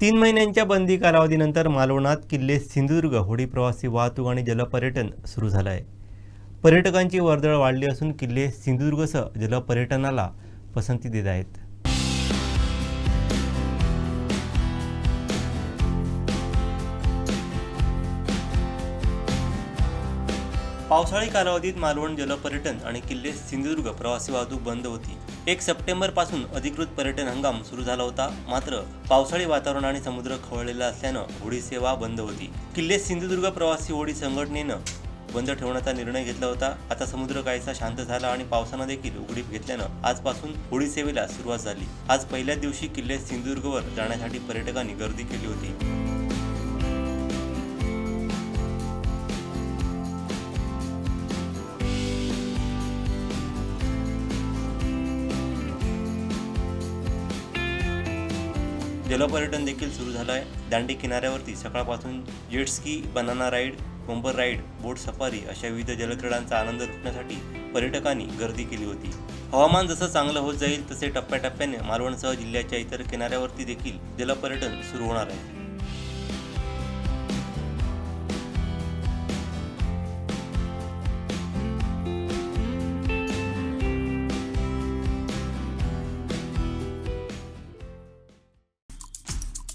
तीन महिन्यांच्या बंदी कालावधीनंतर मालवणात किल्ले सिंधुदुर्ग होडी प्रवासी वाहतूक आणि जलपर्यटन सुरू झालं आहे पर्यटकांची वर्दळ वाढली असून किल्ले सिंधुदुर्गसह जलपर्यटनाला पसंती देत आहेत. पावसाळी कालावधीत मालवण जलपर्यटन आणि किल्ले सिंधुदुर्ग प्रवासी वाहतूक बंद होती. एक सप्टेंबरपासून अधिकृत पर्यटन हंगाम सुरू झाला होता. मात्र पावसाळी वातावरण आणि समुद्र खवळलेला असल्यानं होडी सेवा बंद होती. किल्ले सिंधुदुर्ग प्रवासी होडी संघटनेनं बंद ठेवण्याचा निर्णय घेतला होता. आता समुद्र काहीसा शांत झाला आणि पावसानं देखील उघडीप घेतल्यानं आजपासून होडी सेवेला सुरुवात झाली. आज पहिल्या दिवशी किल्ले सिंधुदुर्गवर जाण्यासाठी पर्यटकांनी गर्दी केली होती. जलपर्यटन देखील सुरू झालं आहे दांडी किनाऱ्यावरती सकाळपासून jet ski banana ride bumper ride boat safari अशा विविध जलक्रीडांचा आनंद लुटण्यासाठी पर्यटकांनी गर्दी केली होती. हवामान जसं चांगलं होत जाईल तसे टप्प्याटप्प्याने मालवणसह जिल्ह्याच्या इतर किनाऱ्यावरती देखील जलपर्यटन सुरू होणार आहे.